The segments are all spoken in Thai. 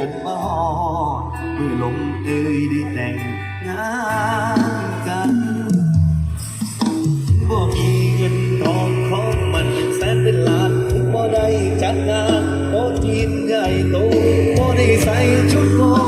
จนมาหอดมือลงเอ่ยได้แต่งงานกันบ่มีเงินทองของมันเป็นแสนเป็นล้านบ่ได้จัดงานบ่จีนใหญ่โตบ่ได้ใส่ชุดโก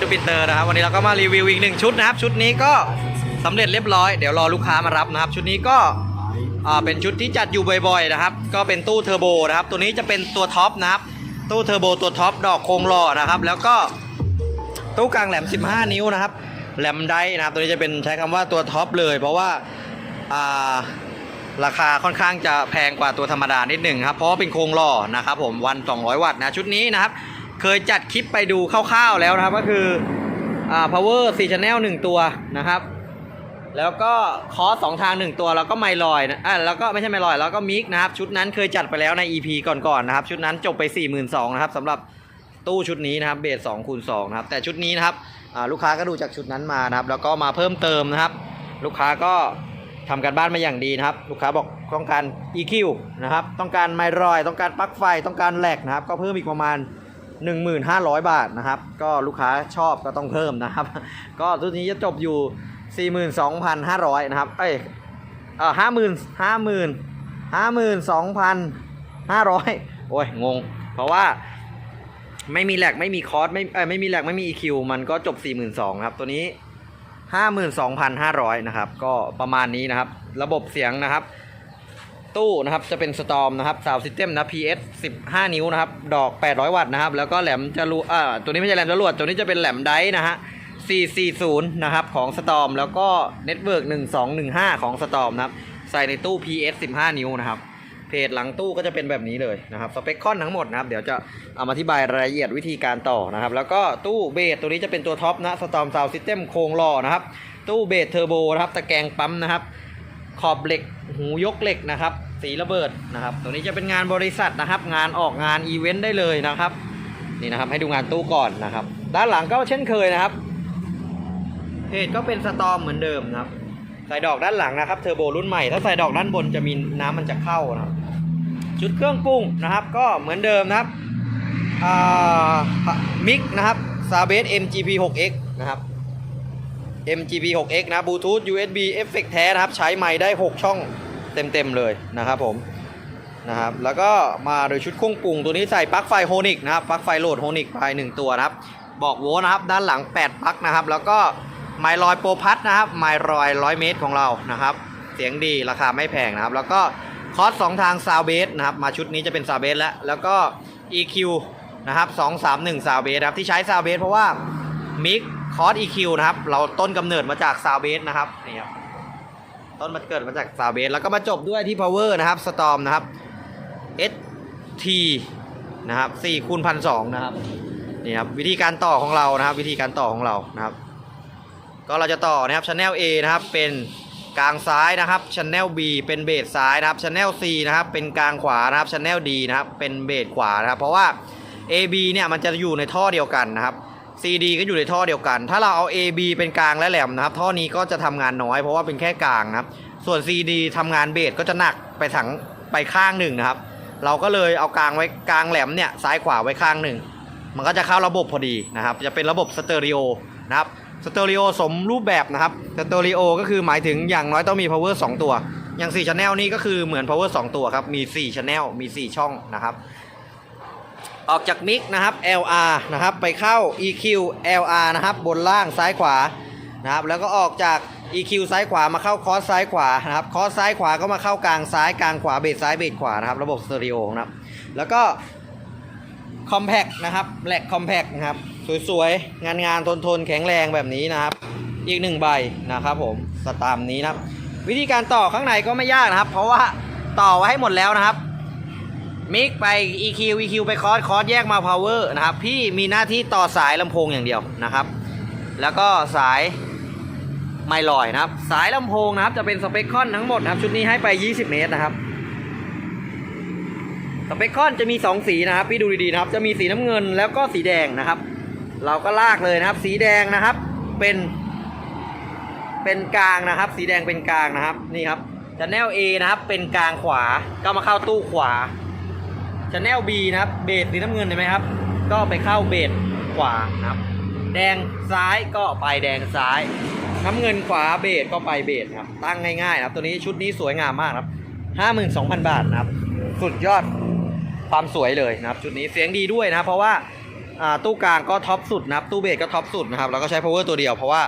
จูปิเตอร์นะครับ วันนี้เราก็มารีวิวอีกหนึ่งชุดนะครับ ชุดนี้ก็สำเร็จเรียบร้อย เดี๋ยวรอลูกค้ามารับนะครับ ชุดนี้ก็เป็นชุดที่จัดอยู่บ่อยๆนะครับ ก็เป็นตู้เทอร์โบนะครับ ตัวนี้จะเป็นตัวท็อปนะครับ ตู้เทอร์โบตัวท็อปดอกโครงหล่อนะครับ แล้วก็ตู้กลางแหลม 15 นิ้วนะครับ แหลมไดนะครับ ตัวนี้จะเป็นใช้คำว่าตัวท็อปเลย เพราะว่าาราคาค่อนข้างจะแพงกว่าตัวธรรมดานิดหนึ่งครับ เพราะเป็นโครงหล่อนะครับผมวัน 200 วัตต์นะชุดนี้นะครับ เคยจัดคลิปไปดูคร่าวๆแล้วนะครับ ก็คืออ่า power 4 channel 1 ตัวนะครับ แล้วก็คอสสองทาง 1 ตัวแล้วก็ไมลอยนะอ่าแล้วก็ไม่ใช่ไมลอย แล้วก็มิกนะครับ ชุดนั้นเคยจัดไปแล้วใน EP ก่อนๆนะครับ ชุดนั้นจบไป 42,000นะครับสำหรับตู้ชุดนี้นะครับเบส2คูณ2นะครับแต่ชุดนี้นะครับลูกค้าก็ดูจากชุดนั้นมานะครับ แล้วก็มาเพิ่มเติมนะครับ ลูกค้าก็ทำการบ้านมาอย่างดีนะครับ ลูกค้าบอกต้องการ EQ นะครับ ต้องการไมลอย ต้องการปลั๊กไฟ ต้องการแหลกนะครับ ก็เพิ่มอีกประมาณ 1,500 บาทนะครับ ก็ลูกค้าชอบก็ต้องเพิ่มนะครับ ก็ชุดนี้จะจบอยู่ 42,500 นะครับ เอ้ยเออห้าหมื่นห้าหมื่นห้าหมื่นสองพันห้าร้อยโอ้ย งง เพราะว่าไม่มีแหลกไม่มีคอร์สไม่เอ้ยไม่มีแหลกไม่มี EQ มันก็จบ 42,000ครับ ตัวนี้ 52,500 นะครับ ก็ประมาณนี้นะครับ ระบบเสียงนะครับ ตู้นะครับจะเป็นสตอมนะครับซาวซิสเต็มนะ PS 15 นิ้วนะครับ ดอก 800 วัตต์นะครับ แล้วก็แหลมจรวดอ่าตัวนี้ไม่ใช่แหลมจรวดตัวนี้จะเป็นแหลมไดนะฮะ440 นะครับของสตอมแล้วก็เน็ตเวิร์ก1215 ของสตอมนะครับ ใส่ในตู้ PS 15 นิ้วนะครับ เพจหลังตู้ก็จะเป็นแบบนี้เลยนะครับ สเปคคอนทั้งหมดนะครับ เดี๋ยวจะเอามาอธิบายรายละเอียดวิธีการต่อนะครับ แล้วก็ตู้เบสตัวนี้จะเป็นตัวท็อปนะสตอมซาวซิสเต็มโครงหล่อนะครับ ตู้เบสเทอร์โบนะครับ ตะแกรงปั๊มนะครับ ขอบเหล็กหูยกเหล็กนะครับ สีระเบิดนะครับตัวนี้จะเป็นงานบริษัทนะครับ งานออกงานอีเวนต์ได้เลยนะครับ นี่นะครับให้ดูงานตู้ก่อนนะครับ ด้านหลังก็เช่นเคยนะครับเพจก็เป็นสตอมเหมือนเดิมนะครับ ใส่ดอกด้านหลังนะครับเทอร์โบรุ่นใหม่ ถ้าใส่ดอกด้านบนจะมีน้ำมันจะเข้านะครับ ชุดเครื่องปรุงนะครับ ก็เหมือนเดิมนะครับมิกนะครับซาเบส MGP 6X นะครับ MGP 6X นะบลูทูธ USB เอฟเฟกแท้นะครับ ใช้ไมค์ได้ 6 ช่อง เต็มๆเลยนะครับผมนะครับแล้วก็มาโดยชุดเครื่องปรุงตัวนี้ใส่ปลั๊กไฟโฮนิกนะครับปลั๊กไฟโหลดโฮนิกไป1ตัวนะครับบอกโวนะครับด้านหลัง 8ปลั๊กนะครับแล้วก็ไมลอยโปรพัทนะครับไมลอย100เมตรของเรานะครับเสียงดีราคาไม่แพงนะครับแล้วก็คอร์สสองทางซาวเบสนะครับมาชุดนี้จะเป็นซาวเบสแล้วแล้วก็ EQ นะครับ231ซาวเบสครับที่ใช้ซาวเบสเพราะว่ามิกคอร์ส EQ นะครับเราต้นกำเนิดมาจากซาวเบสนะครับนี่ครับ ต้นมาเกิดมาจากซาวเบสแล้วก็มาจบด้วยที่ power นะครับ storm นะครับ ST นะครับ4คูณพันสนะครับนี่ครับวิธีการต่อของเรานะครับ วิธีการต่อของเรานะครับ ก็เราจะต่อนะครับ channel A นะครับเป็นกลางซ้ายนะครับ channel B เป็นเบสซ้ายนะครับ channel C นะครับเป็นกลางขวานะครับ channel D นะครับเป็นเบสขวานะครับ เพราะว่า AB เนี่ยมันจะอยู่ในท่อเดียวกันนะครับ CD ก็อยู่ในท่อเดียวกัน ถ้าเราเอา AB เป็นกลางและแหลมนะครับ ท่อนี้ก็จะทำงานน้อยเพราะว่าเป็นแค่กลางนะครับ ส่วน CD ทำงานเบสก็จะหนักไปถังไปข้างหนึ่งนะครับ เราก็เลยเอากลางไว้กลางแหลมเนี่ยซ้ายขวาไว้ข้างหนึ่ง มันก็จะเข้าระบบพอดีนะครับ จะเป็นระบบสเตอริโอนะครับ สเตอริโอสมรูปแบบนะครับ สเตอริโอก็คือหมายถึงอย่างน้อยต้องมี power 2 ตัว อย่าง4 channel นี่ก็คือเหมือน power 2 ตัวครับ มี4 channel มี 4 ช่องนะครับ ออกจากมิกนะครับ LR นะครับ ไปเข้า EQ LR นะครับ บนล่างซ้ายขวานะครับ แล้วก็ออกจาก EQ ซ้ายขวามาเข้าคอสซ้ายขวานะครับคอสซ้ายขวาก็มาเข้ากลางซ้ายกลางขวาเบสซ้ายเบสขวานะครับ ระบบสเตอริโอนะครับ แล้วก็คอมแพกนะครับแหลกคอมแพกนะครับ สวยๆ งานงานๆทนๆแข็งแรงแบบนี้นะครับ อีกหนึ่งใบนะครับผมสตามนี้นะครับ วิธีการต่อข้างในก็ไม่ยากนะครับ เพราะว่าต่อไว้ให้หมดแล้วนะครับ มิกไป EQ EQ ไปคอร์สคอร์สแยกมา power นะครับ พี่มีหน้าที่ต่อสายลำโพงอย่างเดียวนะครับ แล้วก็สายไมลอยนะครับ สายลำโพงนะครับ จะเป็นสเปคคอนทั้งหมดนะครับ ชุดนี้ให้ไป 20 เมตรนะครับ สเปคคอนจะมี 2 สีนะครับ พี่ดูดีๆนะครับ จะมีสีน้ำเงินแล้วก็สีแดงนะครับ เราก็ลากเลยนะครับ สีแดงนะครับ เป็น เป็นกลางนะครับ สีแดงเป็นกลางนะครับ นี่ครับชแนล A นะครับ เป็นกลางขวา ก็มาเข้าตู้ขวา ชแนล B นะครับ เบสสีน้ำเงินเห็นไหมครับ ก็ไปเข้าเบสขวานะครับ แดงซ้ายก็ไปแดงซ้าย น้ำเงินขวาเบสก็ไปเบสครับ ตั้งง่ายๆนะครับ ตัวนี้ชุดนี้สวยงามมากครับ52,000 บาทนะครับ สุดยอดความสวยเลยนะครับ ชุดนี้เสียงดีด้วยนะเพราะว่าตู้กลางก็ท็อปสุดนะครับตู้เบสก็ท็อปสุดนะครับแล้วก็ใช้ power ตัวเดียวเพราะว่า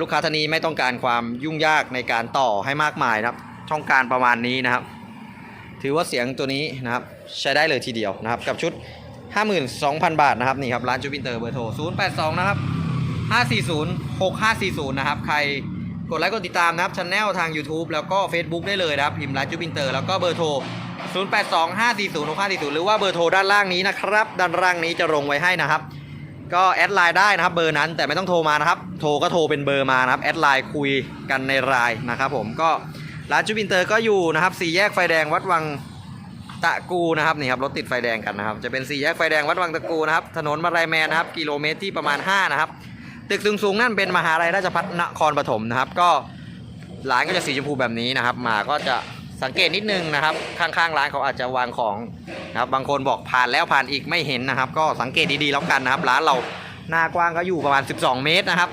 ลูกค้าท่านนี้ไม่ต้องการความยุ่งยากในการต่อให้มากมายนะครับ ช่องการประมาณนี้นะครับ ถือว่าเสียงตัวนี้นะครับใช้ได้เลยทีเดียวนะครับ กับชุด 52,000 บาทนะครับนี่ครับร้านจูบินเตอร์เบอร์โทร 082 นะครับ 540 6540 นะครับ ใครกดไลค์กดติดตามนะครับช anel ทาง YouTube แล้วก็ Facebook ได้เลยนะครับพิมพ์ร้านจูบินเตอร์แล้วก็เบอร์โทร 082 540 6540 หรือว่าเบอร์โทรด้านล่างนี้นะครับ ด้านล่างนี้จะลงไว้ให้นะครับ ก็แอดไลน์ได้นะครับ เบอร์นั้นแต่ไม่ต้องโทรมานะครับ โทรก็โทรเป็นเบอร์มานะครับแอดไลน์คุยกันในไลน์นะครับผมก็ ร้านจูบินเตอร์ก็อยู่นะครับสี่แยกไฟแดงวัดวังตะกูนะครับนี่ครับรถติดไฟแดงกันนะครับ จะเป็นสี่แยกไฟแดงวัดวังตะกูนะครับถนนมาลายแมนนะครับกิโลเมตรที่ประมาณ 5 นะครับ ตึกสูงๆนั่นเป็นมหาลัยราชภัฏนครปฐมนะครับ ก็ร้านก็จะสีชมพูแบบนี้นะครับมาก็จะสังเกตนิดนึงนะครับ ข้างๆร้านเขาอาจจะวางของนะครับบางคนบอกผ่านแล้วผ่านอีกไม่เห็นนะครับ ก็สังเกตดีๆแล้วกันนะครับ ร้านเราหน้ากว้างก็อยู่ประมาณ 12 เมตรนะครับ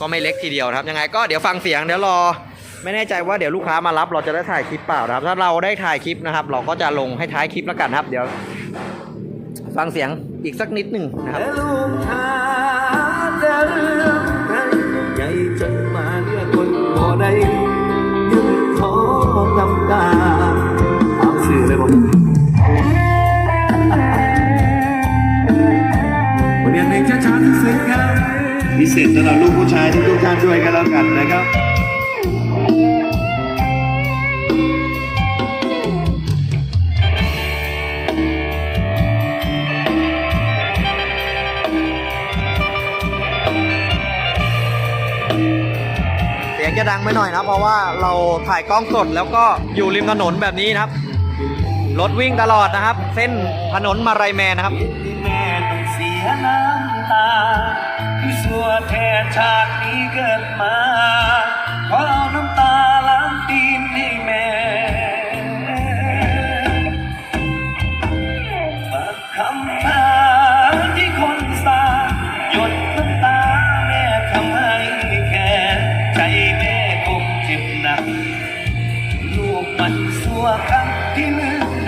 ก็ไม่เล็กทีเดียวนะครับ ยังไงก็เดี๋ยวฟังเสียงเดี๋ยวรอ ไม่แน่ใจว่าเดี๋ยวลูกค้ามารับเราจะได้ถ่ายคลิปเปล่านะครับ ถ้าเราได้ถ่ายคลิปนะครับ เราก็จะลงให้ท้ายคลิปแล้วกันครับ เดี๋ยว ฟังเสียงอีกสักนิดหนึ่งนะครับและลูกค้าแต่เรื่องใครใหญ่จนมาเลือกคนบ่ได้ยังขอกำกาเอาสื่อเลยบอกวันนี้เพลงช้าๆที่สุดครับพิเศษสำหรับลูกผู้ชายทุกๆท่านด้วยกันแล้วกันนะครับ สียงจะดังไปหน่อยนะ เพราะว่าเราถ่ายกล้องสดแล้วก็อยู่ริมถนนแบบนี้นะครับ รถวิ่งตลอดนะครับ เส้นถนนมาลายแมนนะครับแม่ต้องเสียน้ำตาที่สัวแทนชาตินี้เกิดมาขอเอา กั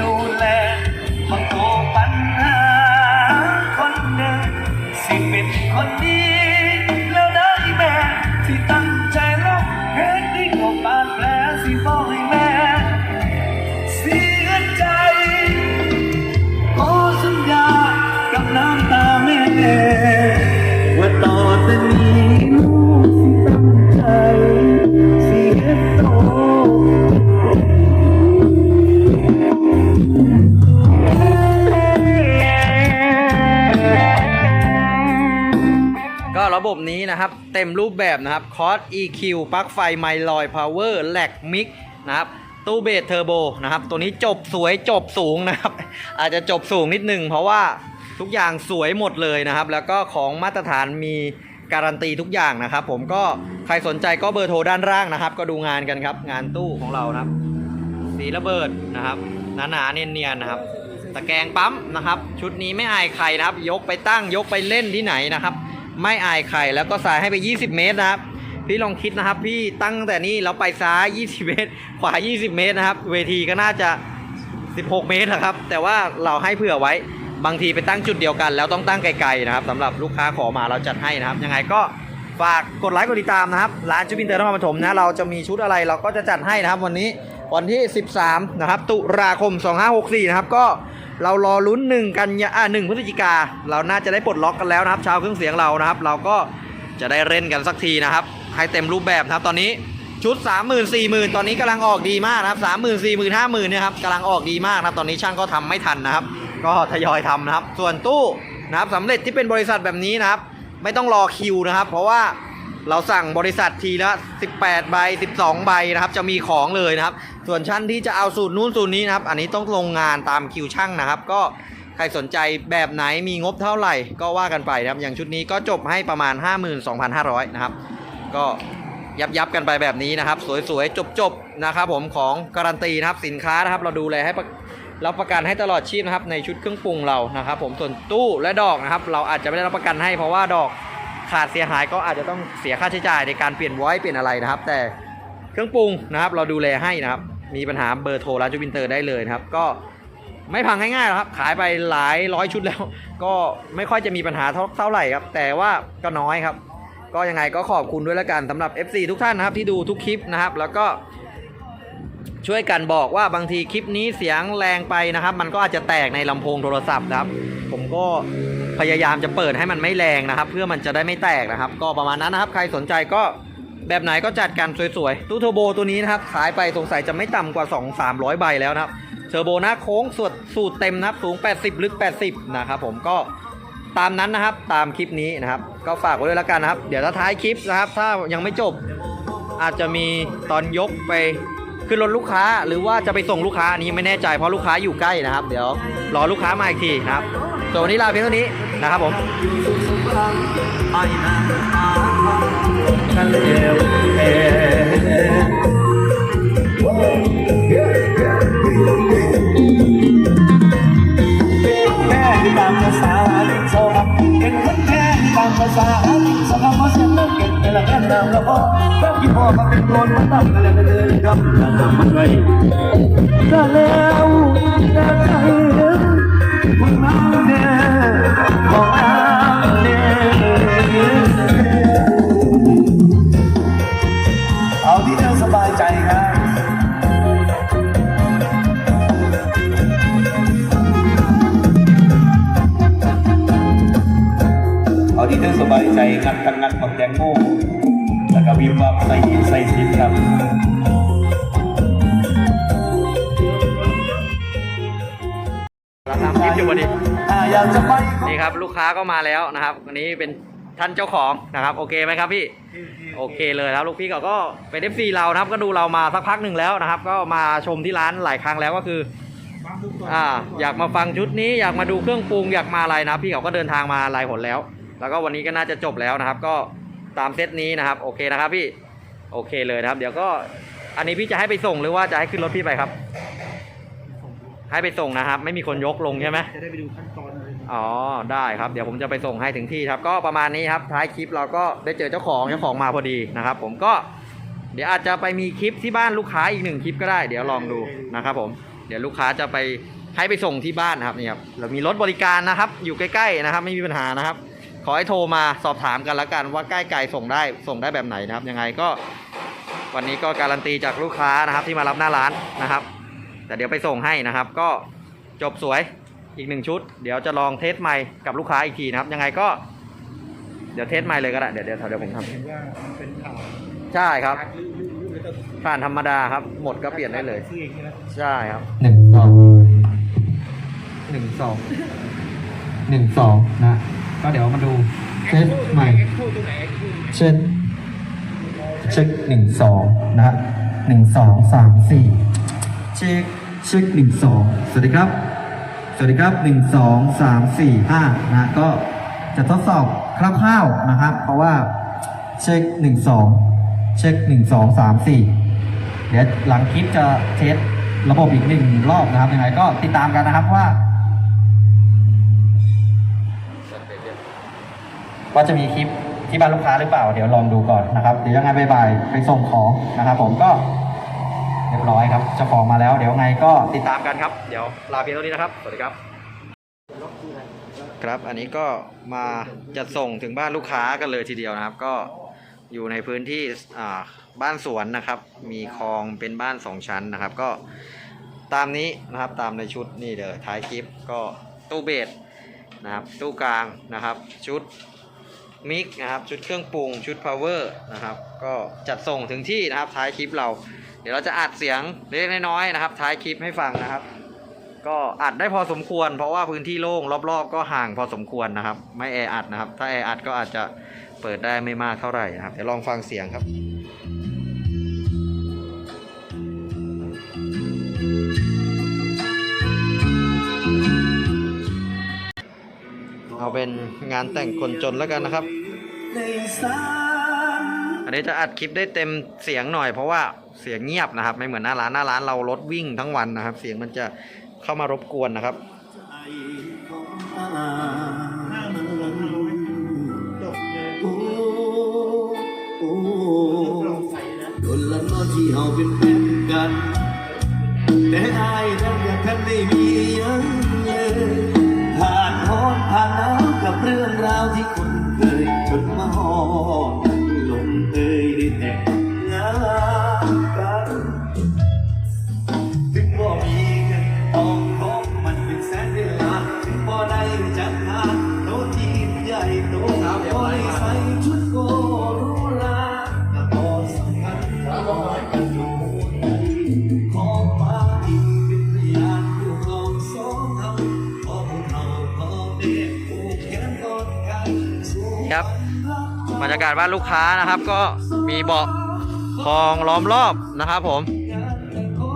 ก็ระบบนี้นะครับ เต็มรูปแบบนะครับคอร์ส EQ ปลั๊กไฟไมลอยพาวเวอร์แลกมิกนะครับตู้เบสเทอร์โบนะครับ ตัวนี้จบสวยจบสูงนะครับ อาจจะจบสูงนิดนึง เพราะว่าทุกอย่างสวยหมดเลยนะครับ แล้วก็ของมาตรฐานมีการันตีทุกอย่างนะครับ ผมก็ใครสนใจก็เบอร์โทรด้านล่างนะครับ ก็ดูงานกันครับ งานตู้ของเรานะครับ สีระเบิดนะครับหนาๆเนียนๆนะครับตะแกรงปั๊มนะครับ ชุดนี้ไม่อายใครนะครับ ยกไปตั้งยกไปเล่นที่ไหนนะครับ ไม่อายใครแล้วก็สายให้ไป 20 เมตรนะครับ พี่ลองคิดนะครับ พี่ตั้งแต่นี้แล้วไปซ้าย 20 เมตร ขวา 20 เมตรนะครับ เวทีก็น่าจะ 16 เมตรนะครับ แต่ว่าเราให้เผื่อไว้บางทีไปตั้งจุดเดียวกัน แล้วต้องตั้งไกลๆนะครับสำหรับลูกค้าขอมาเราจัดให้นะครับ ยังไงก็ฝากกดไลค์กดติดตามนะครับร้านจูบินเตอร์นครปฐมนะเราจะมีชุดอะไรเราก็จะจัดให้นะครับ วันนี้วันที่ 13 นะครับ ตุลาคม 2564 นะครับก็ เรารอลุ้นหนึ่งกันยาอ่าหนึ่งพฤศจิกา เราน่าจะได้ปลดล็อกกันแล้วนะครับ ชาวเครื่องเสียงเรานะครับ เราก็จะได้เล่นกันสักทีนะครับ ให้เต็มรูปแบบนะครับ ตอนนี้ชุด 3 0 0 0 0 4 0 0 0ตอนนี้กำลังออกดีมากนะครับ 3 0 0 0 0 4 0 0 0 0 5 0,000เนี่ยครับกำลังออกดีมากนะครับ ตอนนี้ช่างก็ทำไม่ทันนะครับ ก็ทยอยทำนะครับ ส่วนตู้นะครับสำเร็จที่เป็นบริษัทแบบนี้นะครับ ไม่ต้องรอคิวนะครับ เพราะว่าเราสั่งบริษัททีละ 18 ใบ 12 ใบนะครับ จะมีของเลยนะครับ ส่วนชั้นที่จะเอาสูตรนู้นสูตรนี้นะครับ อันนี้ต้องลงงานตามคิวช่างนะครับ ก็ใครสนใจแบบไหนมีงบเท่าไหร่ ก็ว่ากันไปนะครับ อย่างชุดนี้ก็จบให้ประมาณ 52,500 นะครับ ก็ยับยับกันไปแบบนี้นะครับ สวยๆ จบๆ นะครับผมของการันตีนะครับสินค้านะครับ เราดูแลให้ประรับประกันให้ตลอดชีพนะครับในชุดเครื่องปรุงเรานะครับ ผมส่วนตู้และดอกนะครับ เราอาจจะไม่ได้รับประกันให้เพราะว่าดอกขาดเสียหายก็อาจจะต้องเสียค่าใช้จ่ายในการเปลี่ยนไว้เปลี่ยนอะไรนะครับ แต่เครื่องปรุงนะครับ เราดูแลให้นะครับ มีปัญหาเบอร์โทรร้านจูบินเตอร์ได้เลยนะครับ ก็ไม่พังง่ายๆหรอกครับ ขายไปหลายร้อยชุดแล้ว ก็ไม่ค่อยจะมีปัญหาเท่าเท่าไหร่ครับ แต่ว่าก็น้อยครับ ก็ยังไงก็ขอบคุณด้วยแล้วกันสำหรับ FC ทุกท่านนะครับที่ดูทุกคลิปนะครับ แล้วก็ช่วยกันบอกว่าบางทีคลิปนี้เสียงแรงไปนะครับ มันก็อาจจะแตกในลำโพงโทรศัพท์นะครับ ผมก็พยายามจะเปิดให้มันไม่แรงนะครับ เพื่อมันจะได้ไม่แตกนะครับ ก็ประมาณนั้นนะครับ ใครสนใจก็ แบบไหนก็จัดกันสวยๆ ตู้เทอร์โบตัวนี้นะครับ ขายไปสงสัยจะไม่ต่ำกว่า 2 300 ใบแล้วนะครับ เทอร์โบหน้าโค้งสูตรสูตรเต็มนะครับ สูง 80 ลึก 80 นะครับผมก็ตามนั้นนะครับ ตามคลิปนี้นะครับ ก็ฝากไว้ด้วยแล้วกันนะครับ เดี๋ยวถ้าท้ายคลิปนะครับ ถ้ายังไม่จบ อาจจะมีตอนยกไปขึ้นรถลูกค้า หรือว่าจะไปส่งลูกค้าอันนี้ไม่แน่ใจเพราะลูกค้าอยู่ใกล้นะครับ เดี๋ยวรอลูกค้ามาอีกทีนะครับส่วนวันนี้ลาเพียงเท่านี้นะครับผม ไอ้นางอาทะเลแอแค่ตามภาษาลิงโซเป็นคนแค่ตามภาษาลิงโซคำว่าเสียงนักเก็บแต่ละแค่นามละอ้อก็กี่พ่อมาเป็นโดนมาตั้งแต่ละเดือนครับนามมันไว้ก็แล้วแต่ใจคนมาเนี่ยบอกอา เอาที่เธอสบายใจงัดกันงัดของแตงโมแล้วก็วิบวับใส่หินใส่สิบครับเราทำคลิปอยู่พอดีถ้าอยากจะไปนี่ครับลูกค้าก็มาแล้วนะครับวันนี้เป็นท่านเจ้าของนะครับ โอเคไหมครับพี่โอเคเลยครับลูกพี่เขาก็เป็น FC เรานะครับ ก็ดูเรามาสักพักหนึ่งแล้วนะครับ ก็มาชมที่ร้านหลายครั้งแล้วก็คืออ่าอยากมาฟังชุดนี้อยากมาดูเครื่องปรุงอยากมาอะไรนะครับพี่เขาก็เดินทางมาหลายหนแล้ว แล้วก็วันนี้ก็น่าจะจบแล้วนะครับ ก็ตามเซตนี้นะครับ โอเคนะครับพี่โอเคเลยนะครับ เดี๋ยวก็อันนี้พี่จะให้ไปส่งหรือว่าจะให้ขึ้นรถพี่ไปครับ ให้ไปส่งนะครับ ไม่มีคนยกลงใช่ไหมจะได้ไปดูขั้นตอนเลยอ๋อได้ครับ เดี๋ยวผมจะไปส่งให้ถึงที่ครับ ก็ประมาณนี้ครับท้ายคลิปเราก็ได้เจอเจ้าของเจ้าของมาพอดีนะครับ ผมก็เดี๋ยวอาจจะไปมีคลิปที่บ้านลูกค้าอีกหนึ่งคลิปก็ได้ เดี๋ยวลองดูนะครับผมเดี๋ยวลูกค้าจะไปให้ไปส่งที่บ้านนะครับนี่ครับเรามีรถบริการนะครับ อยู่ใกล้ๆนะครับ ไม่มีปัญหานะครับ ขอให้โทรมาสอบถามกันละกันว่าใกล้ไกลส่งได้ส่งได้แบบไหนนะครับยังไงก็วันนี้ก็การันตีจากลูกค้านะครับที่มารับหน้าร้านนะครับ แต่เดี๋ยวไปส่งให้นะครับ ก็จบสวยอีกหนึ่งชุด เดี๋ยวจะลองเทสใหม่กับลูกค้าอีกทีนะครับ ยังไงก็เดี๋ยวเทสใหม่เลยก็ได้เดี๋ยวเดี๋ยวเดี๋ยวผมทเห็นว่ามันเป็นข่าวำใช่ครับผ่านธรรมดาครับ หมดก็เปลี่ยนได้เลยซื้อเองใช่ไหมใช่ครับหนึ่งสองหนึ่งสองหนึ่งสองนะ ก็เดี๋ยวมาดูเซตใหม่เอ็ดเช็คเช็คหนึ่งสองนะฮะหนึ่งสองสามสี่เช็คเช็คหนึ่งสองสวัสดีครับ สวัสดีครับหนึ่งสองสามสี่ห้านะ ก็จะทดสอบคร่าวๆนะครับ เพราะว่าเช็คหนึ่งสองเช็คหนึ่งสองสามสี่เดี๋ยวหลังคลิปจะเทสระบบอีกหนึ่งรอบนะครับยังไงก็ติดตามกันนะครับว่า ว่าจะมีคลิปที่บ้านลูกค้าหรือเปล่า เดี๋ยวลองดูก่อนนะครับเดี๋ยวยังไงบ่ายๆไปส่งของนะครับ ผมก็เรียบร้อยครับเจ้าของมาแล้ว เดี๋ยวไงก็ติดตามกันครับ เดี๋ยวลาเพียงเท่านี้นะครับ สวัสดีครับ ครับอันนี้ก็มาจัดส่งถึงบ้านลูกค้ากันเลยทีเดียวนะครับ ก็อยู่ในพื้นที่อ่าบ้านสวนนะครับ มีคลองเป็นบ้านสองชั้นนะครับ ก็ตามนี้นะครับตามในชุดนี่เลยท้ายคลิปก็ตู้เบสนะครับ ตู้กลางนะครับ ชุด มิกนะครับชุดเครื่องปรุงชุดพาวเวอร์นะครับก็จัดส่งถึงที่นะครับท้ายคลิปเรา เดี๋ยวเราจะอัดเสียงเล็กๆน้อยๆนะครับ ท้ายคลิปให้ฟังนะครับ ก็อัดได้พอสมควร เพราะว่าพื้นที่โล่งรอบๆ ก็ห่างพอสมควรนะครับ ไม่แออัดนะครับ ถ้าแออัดก็อาจจะเปิดได้ไม่มากเท่าไหร่นะครับเดี๋ยวลองฟังเสียงครับเอาเป็นงานแต่งคนจนแล้วกันนะครับ อันนี้จะอัดคลิปได้เต็มเสียงหน่อยเพราะว่าเสียงเงียบนะครับ ไม่เหมือนหน้าร้านหน้าร้านเรารถวิ่งทั้งวันนะครับ เสียงมันจะเข้ามารบกวนนะครับโดนละนอที่เฮาเป็นเพื่อนกันแต่อายนั้นอยากทันได้มียังเลยผ่านร้อนผ่านหนาวกับเรื่องราวที่ คนเคยจนมาหอ กาศบ้านลูกค้านะครับ ก็มีเบาะคองล้อมรอบนะครับ ผม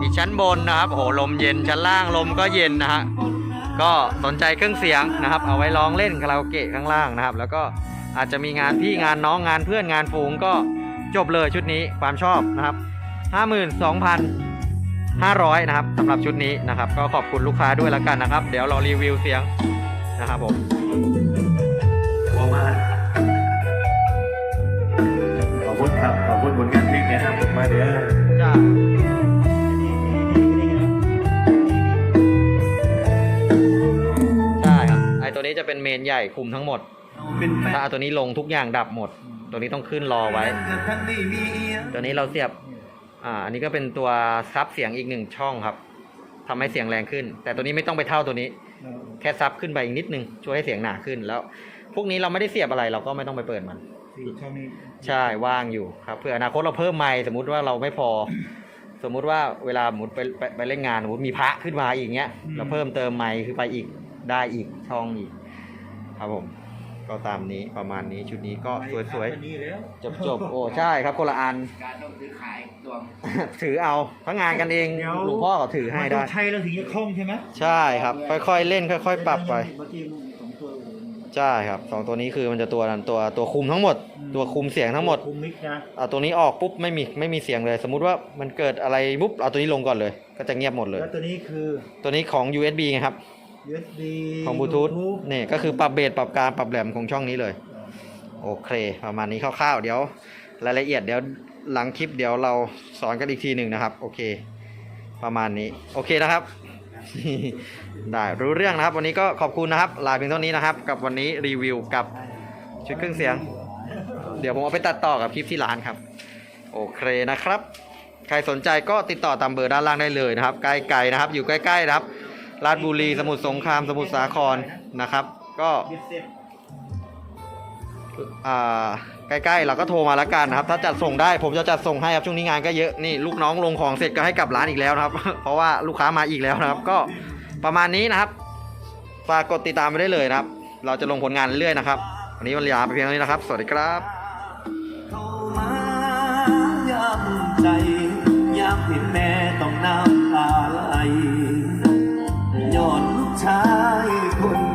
อีกชั้นบนนะครับโอ้โหลมเย็นชั้นล่างลมก็เย็นนะฮะก็สนใจเครื่องเสียงนะครับ เอาไว้ร้องเล่นคาราโอเกะข้างล่างนะครับ แล้วก็อาจจะมีงานพี่งานน้องงานเพื่อนงานฝูงก็จบเลยชุดนี้ความชอบนะครับ 52,500 นะครับสำหรับชุดนี้นะครับ ก็ขอบคุณลูกค้าด้วยแล้วกันนะครับ เดี๋ยวเรอรีวิวเสียงนะครับผมมา ผลงานเพลงเนะครับมาเด้อจ้าใช่ครับไอตัวนี้จะเป็นเมนใหญ่คุมทั้งหมด เป็นแฟนถ้าเอาตัวนี้ลงทุกอย่างดับหมด ตัวนี้ต้องขึ้นรอไว้กับท่านได้มีหยังตัวนี้เราเสียบ อ่า อันนี้ก็เป็นตัวซับเสียงอีกหนึ่งช่องครับทำให้เสียงแรงขึ้น แต่ตัวนี้ไม่ต้องไปเท่าตัวนี้ แค่ซับขึ้นไปอีกนิดนึง ช่วยให้เสียงหนาขึ้นแล้ว พวกนี้เราไม่ได้เสียบอะไรเราก็ไม่ต้องไปเปิดมัน สี่ช่องนี้ใช่ว่างอยู่ครับเผื่ออนาคตเราเพิ่มไมค์สมมุติว่าเราไม่พอ สมมุติว่าเวลาสมมติไปไปไปเล่นงานสมมติมีพระขึ้นมาอีกเงี้ย เราเพิ่มเติมไมค์คือไปอีกได้อีกช่องอีก ครับผม ก็ตามนี้ประมาณนี้ชุดนี้ก็สวยๆ นี่แล้วๆจบจบๆโอ้ใช่ครับคนละอัน การต้องซื้อขายตัวถือเอาทั้งงานกันเองหลวงพ่อก็ถือให้มันต้ได้ องใช้แล้วถึงจะคล่องใช่ไหมใช่ครับ ค่อยๆเล่นค่อย ๆ ปรับไปบางทีสองตัว ใช่ครับสองตัวนี้คือมันจะตัวนั้นตัวตัวคุมทั้งหมดตัวคุมเสียงทั้งหมดคุมมิกนะเอาตัวนี้ออกปุ๊บไม่มีไม่มีเสียงเลย สมมุติว่ามันเกิดอะไรปุ๊บเอาตัวนี้ลงก่อนเลย ก็จะเงียบหมดเลย แล้วตัวนี้คือ ตัวนี้ของ USB ไงครับ USB ของบลูทูธนี่ก็คือปรับเบสปรับกลางปรับแหลมของช่องนี้เลย โอเค ประมาณนี้คร่าวๆ เดี๋ยวรายละเอียดเดี๋ยวหลังคลิปเดี๋ยวเราสอนกันอีกทีหนึ่งนะครับ โอเค ประมาณนี้ โอเคนะครับ ได้รู้เรื่องนะครับ วันนี้ก็ขอบคุณนะครับลาเพียงเท่านี้นะครับ กับวันนี้รีวิวกับชุดเครื่องเสียง เดี๋ยวผมเอาไปตัดต่อกับคลิปที่ร้านครับ โอเคนะครับ ใครสนใจก็ติดต่อตามเบอร์ด้านล่างได้เลยนะครับใกล้ๆนะครับ อยู่ใกล้ๆนะครับราชบุรีสมุทรสงครามสมุทรสาครนะครับ ก็ ใกล้ๆเราก็โทรมาแล้วกันนะครับ ถ้าจัดส่งได้ผมจะจัดส่งให้ครับช่วงนี้งานก็เยอะนี่ลูกน้องลงของเสร็จก็ให้กลับร้านอีกแล้วนะครับ เพราะว่าลูกค้ามาอีกแล้วนะครับ ก็ประมาณนี้นะครับฝากกดติดตามไปได้เลยนะครับ เราจะลงผลงานเรื่อยๆนะครับวันนี้วันลาไปเพียงเท่านี้นะครับ สวัสดีครับยองลูกชายคน